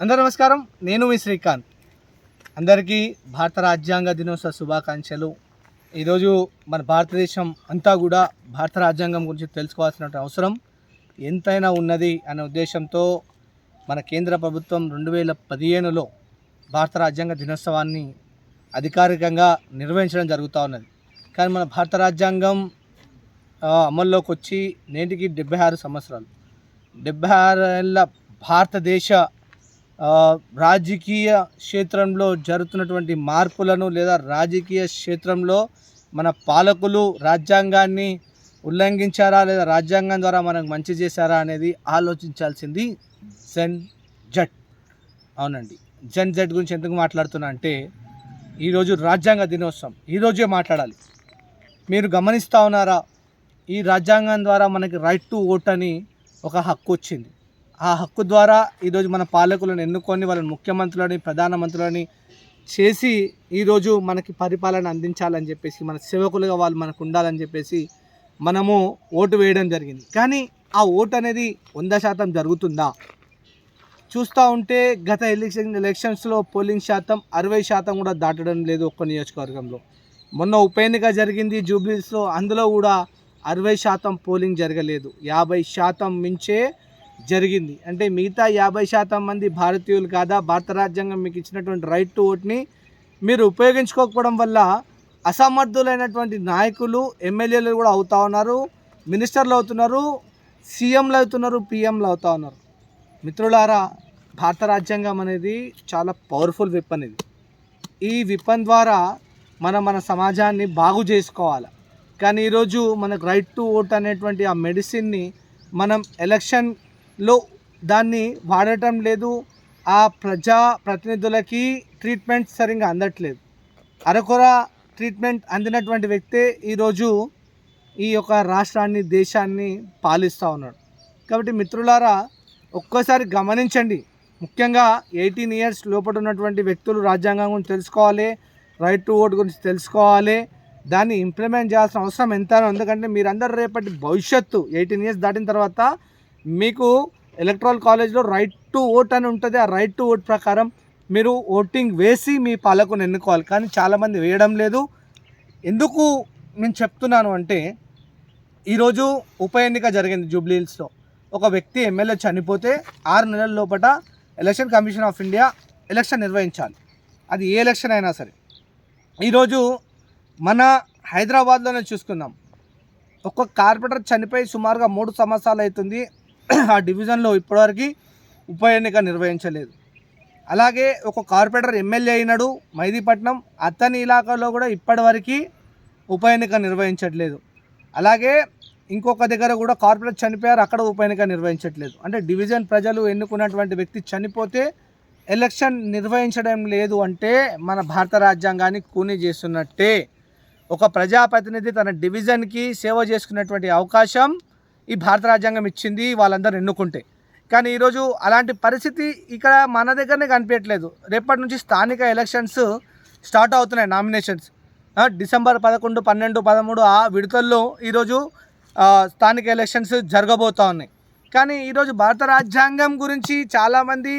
అందరూ నమస్కారం. నేను మీ శ్రీకాంత్. అందరికీ భారత రాజ్యాంగ దినోత్సవ శుభాకాంక్షలు. ఈరోజు మన భారతదేశం అంతా కూడా భారత రాజ్యాంగం గురించి తెలుసుకోవాల్సిన అవసరం ఎంతైనా ఉన్నది అనే ఉద్దేశంతో మన కేంద్ర ప్రభుత్వం రెండు వేల పదిహేనులో భారత రాజ్యాంగ దినోత్సవాన్ని అధికారికంగా నిర్వహించడం జరుగుతూ ఉన్నది. కానీ మన భారత రాజ్యాంగం అమల్లోకి వచ్చి నేటికి డెబ్బై ఆరు సంవత్సరాలు. డెబ్బై ఆరు ఏళ్ళ భారతదేశ రాజకీయ క్షేత్రంలో జరుగుతున్నటువంటి మార్పులను లేదా రాజకీయ క్షేత్రంలో మన పాలకులు రాజ్యాంగాన్ని ఉల్లంఘించారా లేదా రాజ్యాంగం ద్వారా మనకు మంచి చేశారా అనేది ఆలోచించాల్సింది జెన్ జట్ అవునండి. జెన్ జట్ గురించి ఎందుకు మాట్లాడుతున్నా అంటే ఈరోజు రాజ్యాంగ దినోత్సవం. ఈరోజే మాట్లాడాలి. మీరు గమనిస్తూ ఉన్నారా? ఈ రాజ్యాంగం ద్వారా మనకి రైట్ టు ఓట్ అని ఒక హక్కు వచ్చింది. ఆ హక్కు ద్వారా ఈరోజు మన పాలకులను ఎన్నుకొని వాళ్ళని ముఖ్యమంత్రులని ప్రధానమంత్రులని చేసి ఈరోజు మనకి పరిపాలన అందించాలని చెప్పేసి మన సేవకులుగా వాళ్ళు మనకు ఉండాలని చెప్పేసి మనము ఓటు వేయడం జరిగింది. కానీ ఆ ఓటు అనేది వంద శాతం జరుగుతుందా? చూస్తూ ఉంటే గత ఎలక్షన్ ఎలక్షన్స్లో పోలింగ్ శాతం అరవై శాతం కూడా దాటడం లేదు ఒక్క నియోజకవర్గంలో. మొన్న ఉప ఎన్నిక జరిగింది జూబ్లీస్లో అందులో కూడా అరవై శాతం పోలింగ్ జరగలేదు. యాభై శాతం మించే జరిగింది. అంటే మిగతా యాభై శాతం మంది భారతీయులు కాదా? భారత రాజ్యాంగం మీకు ఇచ్చినటువంటి రైట్ టు ఓట్ని మీరు ఉపయోగించుకోకపోవడం వల్ల అసమర్థులైనటువంటి నాయకులు ఎమ్మెల్యేలు కూడా అవుతా ఉన్నారు మినిస్టర్లు అవుతున్నారు సీఎంలు అవుతున్నారు పిఎంలు అవుతా ఉన్నారు. మిత్రులారా భారత రాజ్యాంగం అనేది చాలా పవర్ఫుల్ విప్ ఇది. ఈ విప్పన్ ద్వారా మనం మన సమాజాన్ని బాగు చేసుకోవాలి. కానీ ఈరోజు మనకు రైట్ టు ఓట్ అనేటువంటి ఆ మెడిసిన్ని మనం ఎలక్షన్ లో దాన్ని వాడటం లేదు. ఆ ప్రజా ప్రతినిధులకి ట్రీట్మెంట్ సరిగ్గా అందట్లేదు. అరకొర ట్రీట్మెంట్ అందినటువంటి వ్యక్తే ఈరోజు ఈ యొక్క రాష్ట్రాన్ని దేశాన్ని పాలిస్తూ ఉన్నాడు. కాబట్టి మిత్రులారా ఒక్కసారి గమనించండి. ముఖ్యంగా ఎయిటీన్ ఇయర్స్ లోపల ఉన్నటువంటి వ్యక్తులు రాజ్యాంగం గురించి తెలుసుకోవాలి రైట్ టు ఓట్ గురించి తెలుసుకోవాలి. దాన్ని ఇంప్లిమెంట్ చేయాల్సిన అవసరం ఎంత ఎందుకంటే మీరందరూ రేపటి భవిష్యత్తు ఎయిటీన్ ఇయర్స్ దాటిన తర్వాత మీకు ఎలక్ట్రల్ కాలేజ్లో రైట్ టు ఓట్ అని ఉంటుంది. ఆ రైట్ టు ఓట్ ప్రకారం మీరు ఓటింగ్ వేసి మీ పాలకుని ఎన్నుకోవాలి. కానీ చాలామంది వేయడం లేదు. ఎందుకు నేను చెప్తున్నాను అంటే ఈరోజు ఉప ఎన్నిక జరిగింది జూబ్లీహిల్స్లో ఒక వ్యక్తి ఎమ్మెల్యే చనిపోతే ఆరు నెలల లోపల election commission of India election నిర్వహించాలి. అది ఏ ఎలక్షన్ అయినా సరే. ఈరోజు మన హైదరాబాద్లోనే చూసుకుందాం. ఒక్క కార్పొరేటర్ చనిపోయి సుమారుగా మూడు సంవత్సరాలు అవుతుంది. ఆ డివిజన్లో ఇప్పటివరకు ఉప ఎన్నిక నిర్వహించలేదు. అలాగే ఒక కార్పొరేటర్ ఎమ్మెల్యే అయినాడు మైదీపట్నం అతని ఇలాకాలో కూడా ఇప్పటివరకు ఉప ఎన్నిక నిర్వహించట్లేదు. అలాగే ఇంకొక దగ్గర కూడా కార్పొరేట్ చనిపోయారు అక్కడ ఉప ఎన్నిక నిర్వహించట్లేదు. అంటే డివిజన్ ప్రజలు ఎన్నుకున్నటువంటి వ్యక్తి చనిపోతే ఎలక్షన్ నిర్వహించడం లేదు అంటే మన భారత రాజ్యాంగాన్ని కూని చేస్తున్నట్టే. ఒక ప్రజాప్రతినిధి తన డివిజన్కి సేవ చేసుకునేటువంటి అవకాశం ఈ భారత రాజ్యాంగం ఇచ్చింది వాళ్ళందరూ ఎన్నుకుంటే. కానీ ఈరోజు అలాంటి పరిస్థితి ఇక్కడ మన దగ్గరనే కనిపించట్లేదు. రేపటి నుంచి స్థానిక ఎలక్షన్స్ స్టార్ట్ అవుతున్నాయి నామినేషన్స్ డిసెంబర్ పదకొండు పన్నెండు పదమూడు ఆ విడతల్లో ఈరోజు స్థానిక ఎలక్షన్స్ జరగబోతూ ఉన్నాయి. కానీ ఈరోజు భారత రాజ్యాంగం గురించి చాలామంది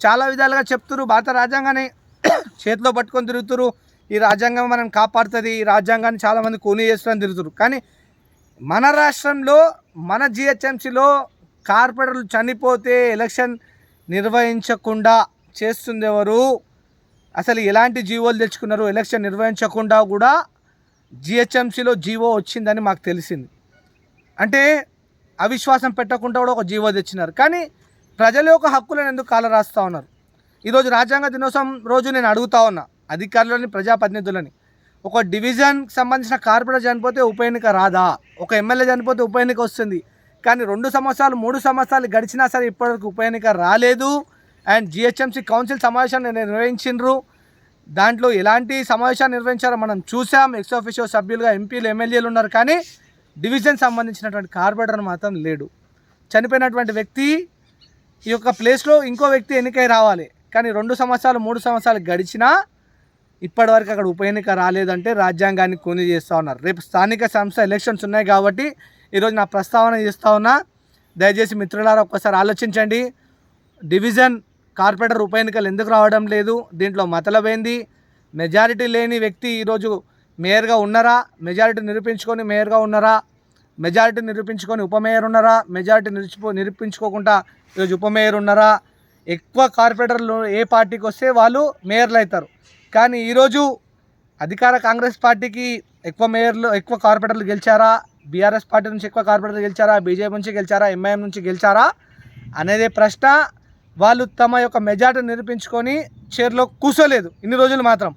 చాలా విధాలుగా చెప్తున్నారు భారత రాజ్యాంగాన్ని చేతిలో పట్టుకొని తిరుగుతురు. ఈ రాజ్యాంగం మనం కాపాడుతుంది. ఈ రాజ్యాంగాన్ని చాలామంది కూనీ చేస్తారని తిరుగుతున్నారు కానీ మన రాష్ట్రంలో మన జిహెచ్ఎంసీలో కార్పొరేటర్లు చనిపోతే ఎలక్షన్ నిర్వహించకుండా చేస్తుంది ఎవరు అసలు ఎలాంటి జీవోలు తెచ్చుకున్నారు ఎలక్షన్ నిర్వహించకుండా కూడా జిహెచ్ఎంసీలో జీవో వచ్చిందని మాకు తెలిసింది. అంటే అవిశ్వాసం పెట్టకుండా కూడా ఒక జీవో తెచ్చినారు. కానీ ప్రజల యొక్క హక్కులను ఎందుకు కాల రాస్తూ ఉన్నారు? ఈరోజు రాజ్యాంగ దినోత్సవం రోజు నేను అడుగుతా ఉన్నా అధికారులని ప్రజాప్రతినిధులని. ఒక డివిజన్కి సంబంధించిన కార్పొరేటర్ చనిపోతే ఉప ఎన్నిక రాదా? ఒక ఎమ్మెల్యే చనిపోతే ఉప ఎన్నిక వస్తుంది. కానీ రెండు సంవత్సరాలు మూడు సంవత్సరాలు గడిచినా సరే ఇప్పటివరకు ఉప ఎన్నిక రాలేదు. అండ్ జిహెచ్ఎంసీ కౌన్సిల్ సమావేశాన్ని నిర్వహించిండ్రు. దాంట్లో ఎలాంటి సమావేశాలు నిర్వహించారో మనం చూసాం. ఎక్స్ సభ్యులుగా ఎంపీలు ఎమ్మెల్యేలు ఉన్నారు కానీ డివిజన్ సంబంధించినటువంటి కార్పొరేటర్ మాత్రం లేడు. చనిపోయినటువంటి వ్యక్తి ఈ యొక్క ప్లేస్లో ఇంకో వ్యక్తి ఎన్నికై రావాలి. కానీ రెండు సంవత్సరాలు మూడు సంవత్సరాలు గడిచినా ఇప్పటివరకు అక్కడ ఉప ఎన్నిక రాలేదంటే రాజ్యాంగాన్ని కొని చేస్తూ ఉన్నారు. రేపు స్థానిక సంస్థ ఎలక్షన్స్ ఉన్నాయి కాబట్టి ఈరోజు నా ప్రస్తావన చేస్తూ ఉన్నా. దయచేసి మిత్రులారా ఒక్కసారి ఆలోచించండి. డివిజన్ కార్పొరేటర్ ఉప ఎన్నికలు ఎందుకు రావడం లేదు? దీంట్లో మతలబైంది మెజారిటీ లేని వ్యక్తి ఈరోజు మేయర్గా ఉన్నారా? మెజారిటీ నిరూపించుకొని మేయర్గా ఉన్నారా? మెజారిటీ నిరూపించుకొని ఉప మేయర్ ఉన్నారా? మెజారిటీ నిరుచుకో నిరూపించుకోకుండా ఈరోజు ఉప మేయర్ ఉన్నారా? ఎక్కువ కార్పొరేటర్లు ఏ పార్టీకి వస్తే వాళ్ళు మేయర్లు అవుతారు. కానీ ఈరోజు అధికార కాంగ్రెస్ పార్టీకి ఎక్కువ మేయర్లు ఎక్కువ కార్పొరేటర్లు గెలిచారా? బీఆర్ఎస్ పార్టీ నుంచి ఎక్కువ కార్పొరేటర్లు గెలిచారా? బీజేపీ నుంచి గెలిచారా? ఎంఐఎం నుంచి గెలిచారా? అనేది ప్రశ్న. వాళ్ళు తమ యొక్క మెజార్టీ నిరూపించుకొని చైర్లో కూర్చోలేదు ఇన్ని రోజులు మాత్రం.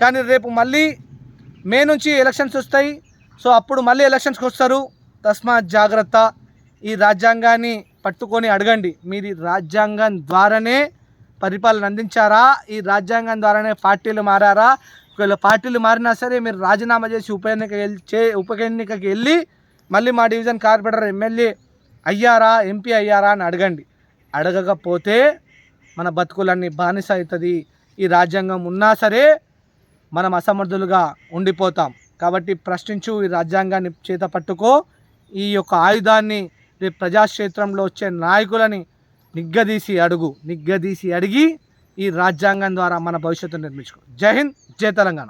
కానీ రేపు మళ్ళీ మే నుంచి ఎలక్షన్స్ వస్తాయి. సో అప్పుడు మళ్ళీ ఎలక్షన్స్కి వస్తారు. తస్మాత్ జాగ్రత్త. ఈ రాజ్యాంగాన్ని పట్టుకొని అడగండి. మీది రాజ్యాంగం ద్వారానే పరిపాలన అందించారా? ఈ రాజ్యాంగం ద్వారానే పార్టీలు మారారా? ఒకవేళ పార్టీలు మారినా సరే మీరు రాజీనామా చేసి ఉప ఎన్నిక వెళ్ళి- చే ఉప ఎన్నికకి వెళ్ళి మళ్ళీ మా డివిజన్ కార్పొరేటర్ ఎమ్మెల్యే అయ్యారా ఎంపీ అయ్యారా అని అడగండి. అడగకపోతే మన బతుకులన్నీ బానిస అవుతుంది ఈ రాజ్యాంగం ఉన్నా సరే మనం అసమర్థులుగా ఉండిపోతాం. కాబట్టి ప్రశ్నించు ఈ రాజ్యాంగాన్ని చేత పట్టుకో. ఈ యొక్క ఆయుధాన్ని రేపు ప్రజాక్షేత్రంలో వచ్చే నాయకులని నిగ్గదీసి అడుగు నిగ్గదీసి అడిగి ఈ రాజ్యాంగం ద్వారా మన భవిష్యత్తును నిర్మించుకో. జై హింద్ జై తెలంగాణ.